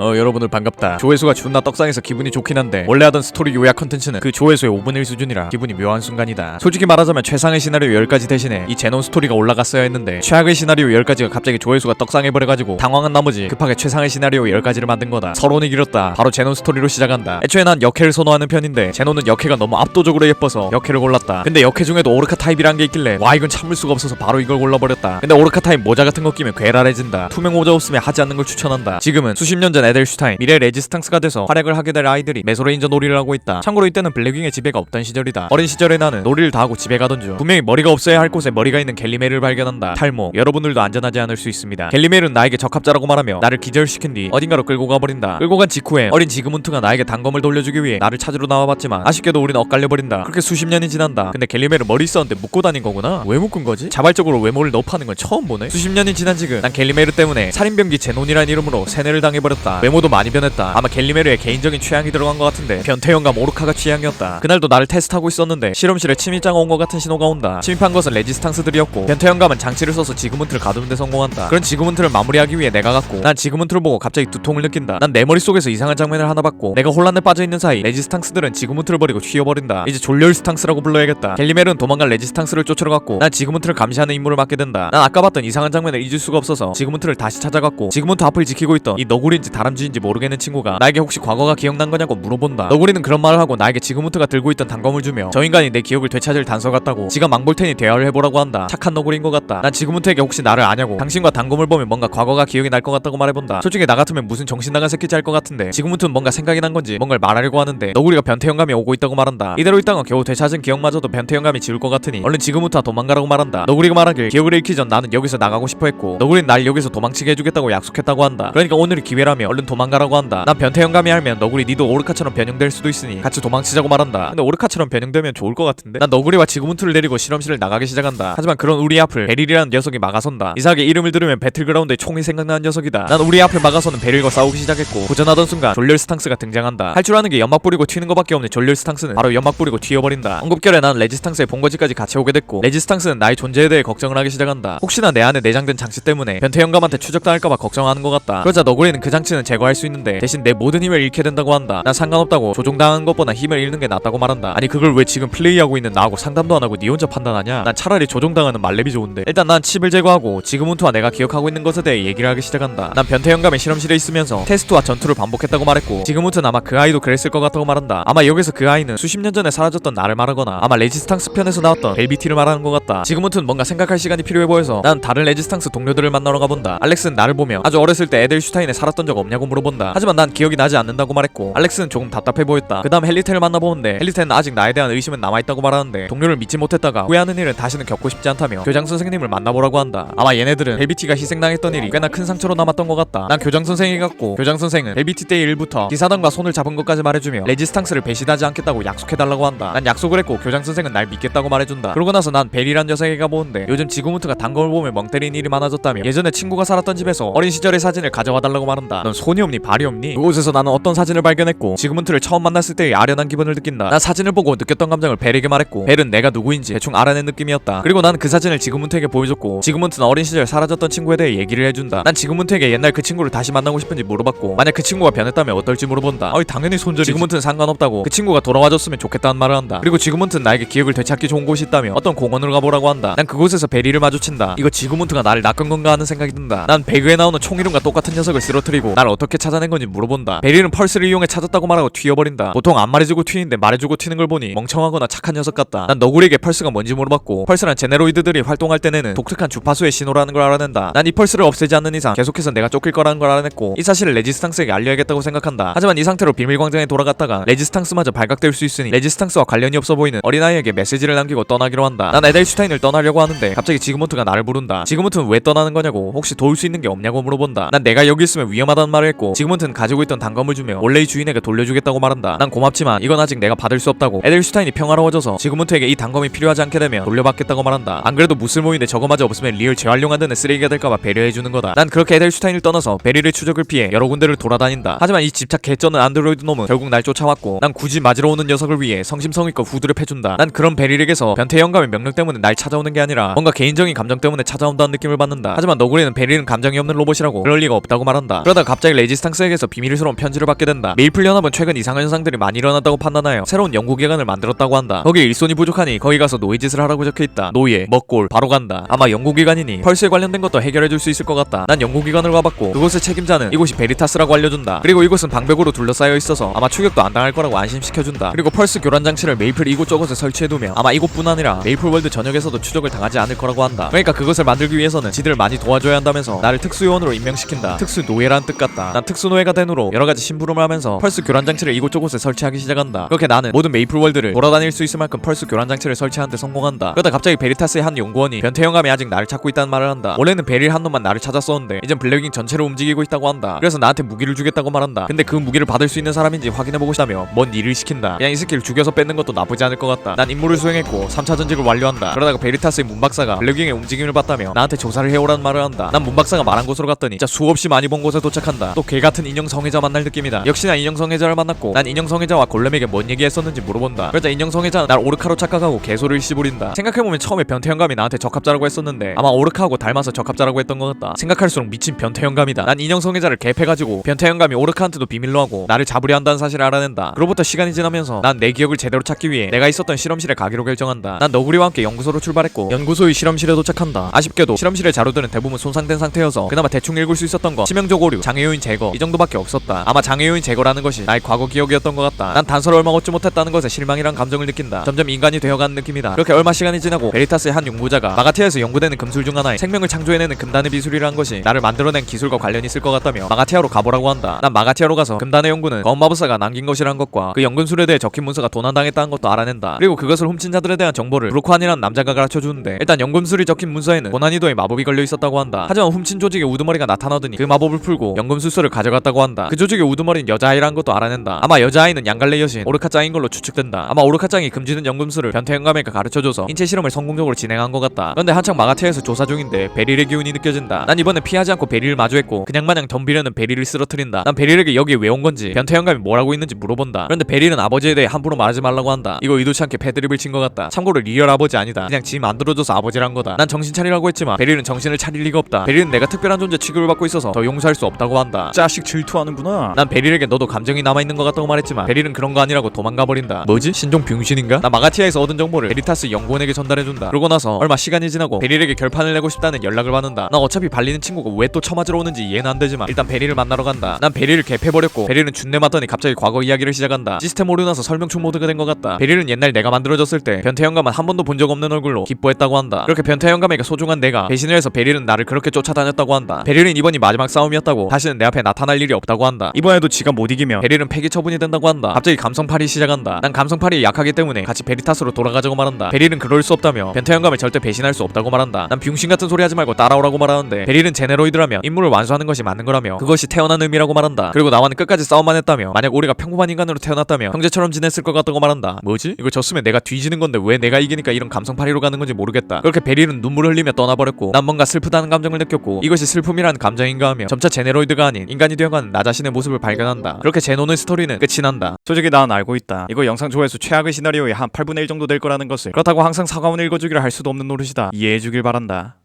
어 여러분들 반갑다. 조회수가 존나 떡상해서 기분이 좋긴 한데 원래 하던 스토리 요약 컨텐츠는 그 조회수의 5분의 1 수준이라 기분이 묘한 순간이다. 솔직히 말하자면 최상의 시나리오 10가지 대신에 이 제논 스토리가 올라갔어야 했는데 최악의 시나리오 10가지가 갑자기 조회수가 떡상해버려가지고 당황한 나머지 급하게 최상의 시나리오 10가지를 만든 거다. 서론이 길었다. 바로 제논 스토리로 시작한다. 애초에 난 역해를 선호하는 편인데 제논은 역해가 너무 압도적으로 예뻐서 역해를 골랐다. 근데 역해 중에도 오르카 타입이란 게 있길래 와 이건 참을 수가 없어서 바로 이걸 골라버렸다. 근데 오르카 타입 모자 같은 거 끼면 괴랄해진다. 투명 모자 없으면 하지 않는 걸 추천한다. 지금은 수십 년 전에 델슈타인 미래 레지스탕스가 돼서 활약을 하게 될 아이들이 메소레인저 놀이를 하고 있다. 참고로 이때는 블랙윙의 지배가 없던 시절이다. 어린 시절에 나는 놀이를 다 하고 집에 가던 중 분명히 머리가 없어야 할 곳에 머리가 있는 갤리메를 발견한다. 탈모. 여러분들도 안전하지 않을 수 있습니다. 갤리메는 나에게 적합자라고 말하며 나를 기절시킨 뒤 어딘가로 끌고 가버린다. 끌고 간 직후에 어린 지그문트가 나에게 단검을 돌려주기 위해 나를 찾으러 나와봤지만 아쉽게도 우린 엇갈려 버린다. 그렇게 수십 년이 지난다. 근데 갤리메를 머리 있었는데 묶고 다닌 거구나. 왜 묶은 거지? 자발적으로 외모를 너파는 건 처음 보네. 수십 년이 지난 지금 난 갤리메르 때문에 살인병기 제논이란 이름으로 세뇌를 당해버렸다 외모도 많이 변했다. 아마 갤리메르의 개인적인 취향이 들어간 것 같은데. 변태형과 모르카가 취향이었다. 그날도 나를 테스트하고 있었는데 실험실에 침입자가 온 것 같은 신호가 온다. 침입한 것은 레지스탕스들이었고 변태형감은 장치를 써서 지그문트를 가두는 데 성공한다. 그런 지그문트를 마무리하기 위해 내가 갔고 난 지그문트를 보고 갑자기 두통을 느낀다. 난 내 머릿속에서 이상한 장면을 하나 봤고 내가 혼란에 빠져있는 사이 레지스탕스들은 지그문트를 버리고 튀어버린다. 이제 졸렬스탕스라고 불러야겠다. 갤리메르는 도망간 레지스탕스를 쫓으러 갔고 난 지그문트를 감시하는 임무를 맡게 된다. 난 아까 봤던 이상한 장면을 잊을 수가 없어서 지그문트를 다시 찾아갔고 지그문트 앞을 지키고 있던 이 너구리인지 다 람쥐인지 모르겠는 친구가 나에게 혹시 과거가 기억난 거냐고 물어본다. 너구리는 그런 말을 하고 나에게 지그문트가 들고 있던 단검을 주며 저 인간이 내 기억을 되찾을 단서 같다고 지가 망볼 테니 대화를 해보라고 한다. 착한 너구리인 것 같다. 난 지그문트에게 혹시 나를 아냐고 당신과 단검을 보면 뭔가 과거가 기억이 날 것 같다고 말해본다. 솔직히 나 같으면 무슨 정신 나간 새끼지 할 것 같은데 지그문트는 뭔가 생각이 난 건지 뭔가를 말하려고 하는데 너구리가 변태 영감이 오고 있다고 말한다. 이대로 있다가 겨우 되찾은 기억마저도 변태 영감이 지울 것 같으니 얼른 지금부터 도망가라고 말한다. 너구리가 말하길 기억을 잃기 전 나는 여기서 나가고 싶어 했고 너구리는 날 여기서 도망치게 해주겠다고 약속했다고 한다. 그러니까 오늘이 기회라며 얼른 도망가라고 한다. 난 변태 영감이 알면 너구리 니도 오르카처럼 변형될 수도 있으니 같이 도망치자고 말한다. 근데 오르카처럼 변형되면 좋을 것 같은데? 난 너구리와 지구문트를 데리고 실험실을 나가기 시작한다. 하지만 그런 우리 앞을 베릴이라는 녀석이 막아선다. 이상하게 이름을 들으면 배틀그라운드에 총이 생각나는 녀석이다. 난 우리 앞을 막아서는 베릴과 싸우기 시작했고 도전하던 순간 졸렬 스탕스가 등장한다. 할줄 아는 게 연막 뿌리고 튀는 거밖에 없는 졸렬 스탕스는 바로 연막 뿌리고 튀어버린다. 엉겁결에 난 레지스탕스의 본거지까지 같이 오게 됐고 레지스탕스는 나의 존재에 대해 걱정을 하기 시작한다. 혹시나 내 안에 내장된 장치 때문에 변태 영감한테 추적당할까봐 걱정하는 것 같다. 그러자 너구리는 그 장치는 제거할 수 있는데 대신 내 모든 힘을 잃게 된다고 한다. 난 상관없다고 조종당한 것보다 힘을 잃는 게 낫다고 말한다. 아니 그걸 왜 지금 플레이하고 있는 나하고 상담도 안 하고 니 혼자 판단하냐? 난 차라리 조종당하는 말렙이 좋은데. 일단 난 칩을 제거하고 지금은투와 내가 기억하고 있는 것에 대해 얘기를 하기 시작한다. 난 변태 영감의 실험실에 있으면서 테스트와 전투를 반복했다고 말했고 지금은투는 아마 그 아이도 그랬을 것 같다고 말한다. 아마 여기서 그 아이는 수십 년 전에 사라졌던 나를 말하거나 아마 레지스탕스 편에서 나왔던 벨비티를 말하는 것 같다. 지금은투는 뭔가 생각할 시간이 필요해 보여서 난 다른 레지스탕스 동료들을 만나러 가본다. 알렉스는 나를 보며 아주 어렸을 때 에델슈타인에 살았던 적 없 냐고 물어본다. 하지만 난 기억이 나지 않는다고 말했고 알렉스는 조금 답답해 보였다. 그 다음 헬리테를 만나보는데 헬리테는 아직 나에 대한 의심은 남아있다고 말하는데 동료를 믿지 못했다가 후회하는 일은 다시는 겪고 싶지 않다며 교장 선생님을 만나보라고 한다. 아마 얘네들은 벨비티가 희생당했던 일이 꽤나 큰 상처로 남았던 것 같다. 난 교장 선생이 같고 교장 선생은 벨비티 때 일부터 기사단과 손을 잡은 것까지 말해주며 레지스탕스를 배신하지 않겠다고 약속해달라고 한다. 난 약속을 했고 교장 선생은 날 믿겠다고 말해준다. 그러고 나서 난 벨이란 녀석에게 가보는데 요즘 지구문트가 단검을 보며 멍 때리는 일이 많아졌다며 예전에 친구가 살았던 집에서 어린 시절의 사진을 가져와달라고 말한다. 넌 손이 없니 발이 없니? 그곳에서 나는 어떤 사진을 발견했고 지구문트를 처음 만났을 때의 아련한 기분을 느낀다. 난 사진을 보고 느꼈던 감정을 벨에게 말했고 벨은 내가 누구인지 대충 알아낸 느낌이었다. 그리고 난 그 사진을 지구문트에게 보여줬고 지구문트는 어린 시절 사라졌던 친구에 대해 얘기를 해준다. 난 지구문트에게 옛날 그 친구를 다시 만나고 싶은지 물어봤고 만약 그 친구가 변했다면 어떨지 물어본다. 어이 당연히 손절이 지구문트는 상관없다고 그 친구가 돌아와줬으면 좋겠다는 말을 한다. 그리고 지구문트는 나에게 기억을 되찾기 좋은 곳이 있다며 어떤 공원으로 가보라고 한다. 난 그곳에서 베리를 마주친다. 이거 지구문트가 나를 낚은 건가 하는 생각이 든다. 난 배그에 나오는 총이름과 똑같은 녀석을 쓰러뜨리고 날 어떻게 찾아낸 건지 물어본다. 베리는 펄스를 이용해 찾았다고 말하고 튀어버린다. 보통 안 말해주고 튀는데 말해주고 튀는 걸 보니 멍청하거나 착한 녀석 같다. 난 너구리에게 펄스가 뭔지 물어봤고 펄스란 제네로이드들이 활동할 때 내는 독특한 주파수의 신호라는 걸 알아낸다. 난 이 펄스를 없애지 않는 이상 계속해서 내가 쫓길 거라는 걸 알아냈고 이 사실을 레지스탕스에게 알려야겠다고 생각한다. 하지만 이 상태로 비밀광장에 돌아갔다가 레지스탕스마저 발각될 수 있으니 레지스탕스와 관련이 없어 보이는 어린아이에게 메시지를 남기고 떠나기로 한다. 난 에델슈타인을 떠나려고 하는데 갑자기 지그문트가 나를 부른다. 지그문트는 왜 떠나는 거냐고 혹시 도울 수 있는 게 없냐고 물어본다. 난 내가 여기 있으면 위험하다는 말을 했고 지그문트는 가지고 있던 단검을 주며 원래의 주인에게 돌려주겠다고 말한다. 난 고맙지만 이건 아직 내가 받을 수 없다고. 에델슈타인이 평화로워져서 지그문트에게 이 단검이 필요하지 않게 되면 돌려받겠다고 말한다. 안 그래도 무슬모인데 저거마저 없으면 리얼 재활용 안 되는 쓰레기가 될까봐 배려해주는 거다. 난 그렇게 에델슈타인을 떠나서 베리를 추적을 피해 여러 군데를 돌아다닌다. 하지만 이 집착 개쩌는 안드로이드 놈은 결국 날 쫓아왔고 난 굳이 맞으러 오는 녀석을 위해 성심성의껏 후드를 패준다. 난 그런 베릴에게서 변태 영감의 명령 때문에 날 찾아오는 게 아니라 뭔가 개인적인 감정 때문에 찾아온다는 느낌을 받는다. 하지만 너구리는 베릴은 감정이 없는 로봇이라고 그럴 리가 없다고 말한다. 그러다 갑자기 갑자기 레지스탕스에게서 비밀스러운 편지를 받게 된다. 메이플 연합은 최근 이상한 현상들이 많이 일어났다고 판단하여 새로운 연구기관을 만들었다고 한다. 거기에 일손이 부족하니 거기 가서 노예짓을 하라고 적혀있다. 노예, 먹골, 바로 간다. 아마 연구기관이니 펄스에 관련된 것도 해결해줄 수 있을 것 같다. 난 연구기관을 가봤고 그곳의 책임자는 이곳이 베리타스라고 알려준다. 그리고 이곳은 방벽으로 둘러싸여 있어서 아마 추격도 안 당할 거라고 안심시켜준다. 그리고 펄스 교란 장치를 메이플 이곳저곳에 설치해두며 아마 이곳뿐 아니라 메이플 월드 전역에서도 추적을 당하지 않을 거라고 한다. 그러니까 그것을 만들기 위해서는 지들을 많이 도와줘야 한다면서 나를 특수요원으로 임명시킨다. 특수 노예란 뜻 같다. 난 특수 노예가 된 후로 여러 가지 심부름을 하면서 펄스 교란 장치를 이곳저곳에 설치하기 시작한다. 그렇게 나는 모든 메이플 월드를 돌아다닐 수 있을 만큼 펄스 교란 장치를 설치하는데 성공한다. 그러다 갑자기 베리타스의 한 연구원이 변태 영감이 아직 나를 찾고 있다는 말을 한다. 원래는 베릴 한 놈만 나를 찾았었는데 이젠 블랙윙 전체를 움직이고 있다고 한다. 그래서 나한테 무기를 주겠다고 말한다. 근데 그 무기를 받을 수 있는 사람인지 확인해보고 싶다며 뭔 일을 시킨다. 그냥 이 스킬 죽여서 뺏는 것도 나쁘지 않을 것 같다. 난 임무를 수행했고 3차 전직을 완료한다. 그러다가 베리타스의 문박사가 블랙윙의 움직임을 봤다며 나한테 조사를 해오라는 말을 한다. 난 문박사가 말한 곳으로 갔더니 진짜 수없이 많이 본 곳에 도착한다. 또 개같은 인형 성애자 만날 느낌이다. 역시나 인형 성애자를 만났고 난 인형 성애자와 골렘에게 뭔 얘기했었는지 물어본다. 그러자 인형 성애자는 날 오르카로 착각하고 개소리를 씨부린다. 생각해보면 처음에 변태 영감이 나한테 적합자라고 했었는데 아마 오르카하고 닮아서 적합자라고 했던 것 같다. 생각할수록 미친 변태 영감이다. 난 인형 성애자를 개패가지고 변태 영감이 오르카한테도 비밀로 하고 나를 잡으려 한다는 사실을 알아낸다. 그로부터 시간이 지나면서 난 내 기억을 제대로 찾기 위해 내가 있었던 실험실에 가기로 결정한다. 난 너구리와 함께 연구소로 출발했고 연구소의 실험실에 도착한다. 아쉽게도 실험실의 자료들은 대부분 손상된 상태여서 그나마 대충 읽을 수 있었던 건 치명적 오류, 장애 요인 제거 이 정도밖에 없었다. 아마 장애요인 제거라는 것이 나의 과거 기억이었던 것 같다. 난 단서를 얼마 얻지 못했다는 것에 실망이란 감정을 느낀다. 점점 인간이 되어가는 느낌이다. 그렇게 얼마 시간이 지나고 베리타스의 한 연구자가 마가티아에서 연구되는 금술 중 하나에 생명을 창조해내는 금단의 비술이라는 것이 나를 만들어낸 기술과 관련이 있을 것 같다며 마가티아로 가보라고 한다. 난 마가티아로 가서 금단의 연구는 검마법사가 남긴 것이라는 것과 그 연금술에 대해 적힌 문서가 도난당했다는 것도 알아낸다. 그리고 그것을 훔친 자들에 대한 정보를 브루크한이라는 남자가 가르쳐 주는데 일단 연금술이 적힌 문서에는 고난이도의 마법이 걸려 있었다고 한다. 하지만 훔친 조직의 우두머리가 나타나더니 그 마법을 풀고 연금 술서를 가져갔다고 한다. 그 조직의 우두머리는 여자아이라는 것도 알아낸다. 아마 여자아이는 양갈래 여신 오르카짱인 걸로 추측된다. 아마 오르카짱이 금지된 연금술을 변태 영감에게 가르쳐줘서 인체 실험을 성공적으로 진행한 것 같다. 그런데 한창 마가티아에서 조사 중인데 베릴의 기운이 느껴진다. 난 이번에 피하지 않고 베릴을 마주했고 그냥 마냥 덤비려는 베릴을 쓰러뜨린다. 난 베릴에게 여기에 왜온 건지 변태 영감이 뭘 하고 있는지 물어본다. 그런데 베릴은 아버지에 대해 함부로 말하지 말라고 한다. 이거 의도치 않게 패드립을 친 것 같다. 참고로 리얼 아버지 아니다. 그냥 지 만들어줘서 아버지란 거다. 난 정신 차리라고 했지만 베릴은 정신을 차릴 리가 없다. 베릴은 내가 특별한 존재 취급을 받고 있어서 더 용서할 수 없다고 한다. 자식 질투하는구나. 난 베릴에게 너도 감정이 남아있는 것 같다고 말했지만 베릴은 그런 거 아니라고 도망가 버린다. 뭐지? 신종 병신인가? 나 마가티아에서 얻은 정보를 베리타스 연구원에게 전달해준다. 그러고 나서 얼마 시간이 지나고 베릴에게 결판을 내고 싶다는 연락을 받는다. 난 어차피 발리는 친구가 왜 또 처맞으러 오는지 이해는 안 되지만 일단 베릴을 만나러 간다. 난 베릴을 개패버렸고 베릴은 준내 맞더니 갑자기 과거 이야기를 시작한다. 시스템 오류 나서 설명충 모드가 된 것 같다. 베릴은 옛날 내가 만들어졌을 때 변태 영감은 한 번도 본 적 없는 얼굴로 기뻐했다고 한다. 그렇게 변태 영감에게 소중한 내가 배신을 해서 베릴은 나를 그렇게 쫓아다녔다고 한다. 베릴은 이번이 마지막 싸움이었다고 다시는 내 앞에 나타날 일이 없다고 한다. 이번에도 지가 못 이기면 베릴은 폐기 처분이 된다고 한다. 갑자기 감성팔이 시작한다. 난 감성팔이 약하기 때문에 같이 베리타스로 돌아가자고 말한다. 베릴은 그럴 수 없다며 변태 영감을 절대 배신할 수 없다고 말한다. 난 병신 같은 소리 하지 말고 따라오라고 말하는데 베릴은 제네로이드라며 임무를 완수하는 것이 맞는 거라며 그것이 태어난 의미라고 말한다. 그리고 나와는 끝까지 싸움만 했다며 만약 우리가 평범한 인간으로 태어났다며 형제처럼 지냈을 것 같다고 말한다. 뭐지? 이거 졌으면 내가 뒤지는 건데 왜 내가 이기니까 이런 감성팔이로 가는 건지 모르겠다. 그렇게 베릴은 눈물을 흘리며 떠나버렸고 난 뭔가 슬프다는 감정을 느꼈고 이것이 슬픔이라는 감정인가 하며 점차 제네로이드가 아닌 인간이 되어가는 나 자신의 모습을 발견한다. 그렇게 제노의 스토리는 끝이 난다. 솔직히 난 알고 있다. 이거 영상 조회수 최악의 시나리오의 한 8분의 1 정도 될 거라는 것을. 그렇다고 항상 사과문 읽어주기를 할 수도 없는 노릇이다. 이해해주길 바란다.